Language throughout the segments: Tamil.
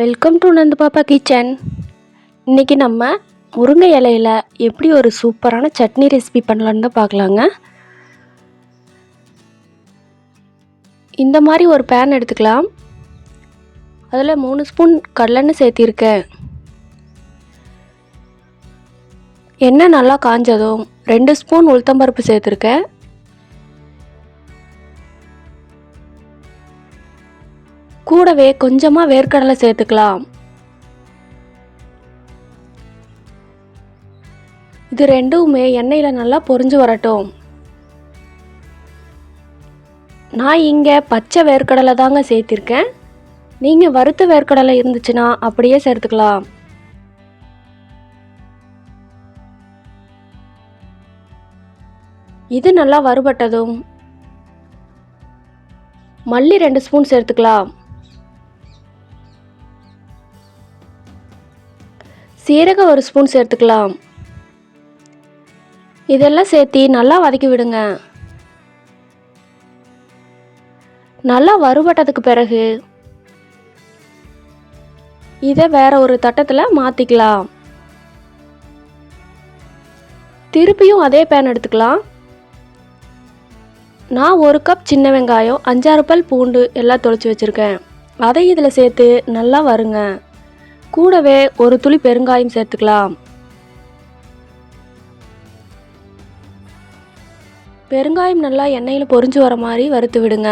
வெல்கம் டு நந்து பாப்பா கிச்சன் இன்றைக்கி நம்ம முருங்கை இலையில் எப்படி ஒரு சூப்பரான சட்னி ரெசிபி பண்ணலான்னு தான் பார்க்கலாங்க. இந்த மாதிரி ஒரு பேன் எடுத்துக்கலாம். அதில் மூணு ஸ்பூன் கடலெண்ணெய் சேர்த்திருக்கேன். எண்ணெய் நல்லா காஞ்சதும் ரெண்டு ஸ்பூன் உளுத்தம்பருப்பு சேர்த்துருக்கேன். கூடவே கொஞ்சமாக வேர்க்கடலை சேர்த்துக்கலாம். இது ரெண்டுமே எண்ணெயில் நல்லா பொரிஞ்சு வரட்டும். நான் இங்கே பச்சை வேர்க்கடலை தாங்க சேர்த்திருக்கேன். நீங்கள் வறுத்த வேர்க்கடலை இருந்துச்சுன்னா அப்படியே சேர்த்துக்கலாம். இது நல்லா வறுபட்டதும் மல்லி ரெண்டு ஸ்பூன் சேர்த்துக்கலாம். சீரகம் ஒரு ஸ்பூன் சேர்த்துக்கலாம். இதெல்லாம் சேர்த்து நல்லா வதக்கி விடுங்க. நல்லா வறுபட்டதுக்கு பிறகு இதை வேற ஒரு தட்டத்தில் மாற்றிக்கலாம் திருப்பியும் அதே பேன் எடுத்துக்கலாம். நான் ஒரு கப் சின்ன வெங்காயம் அஞ்சாறு பல் பூண்டு எல்லாம் தொளிச்சு வச்சுருக்கேன். அதை இதில் சேர்த்து நல்லா வருங்க. கூடவே ஒரு துளி பெருங்காயம் சேர்த்துக்கலாம். பெருங்காயம் நல்லா எண்ணெயில் பொறிஞ்சு வர மாதிரி வறுத்து விடுங்க.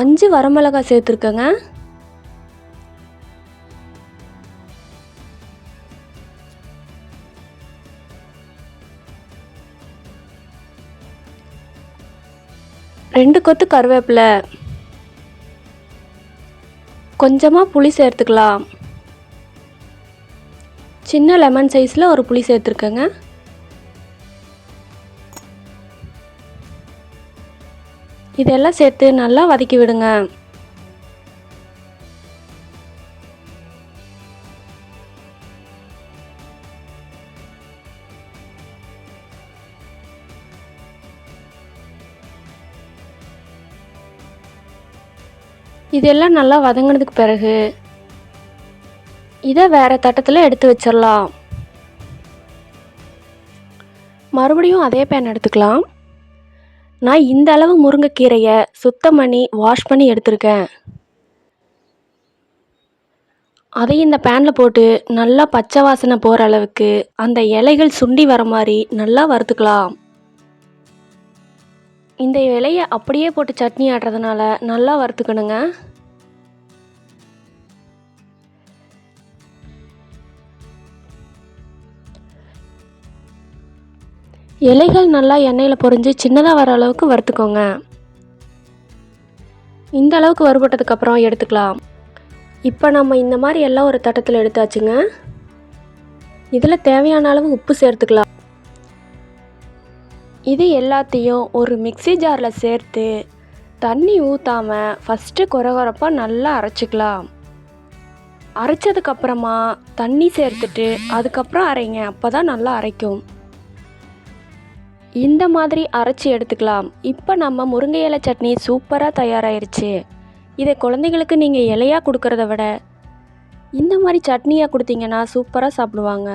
அஞ்சு வரமிளகாய் சேர்த்துருக்கேங்க. ரெண்டு கொத்து கருவேப்பிலை. கொஞ்சமாக புளி சேர்த்துக்கலாம். சின்ன லெமன் சைஸில் ஒரு புளி சேர்த்துருக்கேங்க. இதெல்லாம் சேர்த்து நல்லா வதக்கி விடுங்க. இதெல்லாம் நல்லா வதங்கினதுக்கு பிறகு இதை வேறு தட்டத்தில் எடுத்து வச்சிடலாம் மறுபடியும் அதே பேன் எடுத்துக்கலாம். நான் இந்த அளவு முருங்கைக்கீரையை சுத்தம் பண்ணி வாஷ் பண்ணி எடுத்திருக்கேன். அதையும் இந்த பேனில் போட்டு நல்லா பச்சை வாசனை போகிற அளவுக்கு அந்த இலைகள் சுண்டி வர மாதிரி நல்லா வறுத்துக்கலாம். இந்த இலையை அப்படியே போட்டு சட்னி ஆடுறதுனால நல்லா வறுத்துக்கணுங்க. இலைகள் நல்லா எண்ணெயில் பொரிஞ்சு சின்னதாக வர அளவுக்கு வறுத்துக்கோங்க. இந்த அளவுக்கு வறுபட்டதுக்கப்புறம் எடுத்துக்கலாம். இப்போ நம்ம இந்த மாதிரி எல்லாம் ஒரு தட்டத்தில் எடுத்தாச்சுங்க. இதில் தேவையான அளவு உப்பு சேர்த்துக்கலாம். இது எல்லாத்தையும் ஒரு மிக்சி ஜாரில் சேர்த்து தண்ணி ஊற்றாமல் ஃபஸ்ட்டு குறகுறப்பாக நல்லா அரைச்சிக்கலாம். அரைச்சதுக்கப்புறமா தண்ணி சேர்த்துட்டு அதுக்கப்புறம் அரைங்க அப்போ தான் நல்லா அரைக்கும். இந்த மாதிரி அரைச்சி எடுத்துக்கலாம். இப்போ நம்ம முருங்கை இலை சட்னி சூப்பராக தயாராகிருச்சு இதை குழந்தைங்களுக்கு நீங்கள் இலையாக கொடுக்கறத விட இந்த மாதிரி சட்னியாக கொடுத்தீங்கன்னா சூப்பராக சாப்பிடுவாங்க.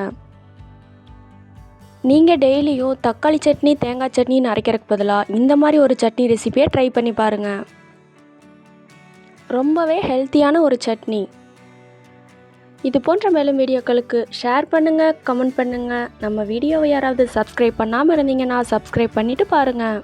நீங்கள் டெய்லியும் தக்காளி சட்னி தேங்காய் சட்னின்னு அரைக்கிறதுக்கு பதிலாக இந்த மாதிரி ஒரு சட்னி ரெசிபியை ட்ரை பண்ணி பாருங்கள் ரொம்பவே ஹெல்த்தியான ஒரு சட்னி. இது போன்ற மேலும் வீடியோக்களுக்கு ஷேர் பண்ணுங்கள் கமெண்ட் பண்ணுங்கள் நம்ம வீடியோவை யாராவது சப்ஸ்கிரைப் பண்ணாமல் இருந்தீங்கன்னா சப்ஸ்கிரைப் பண்ணிவிட்டு பாருங்கள்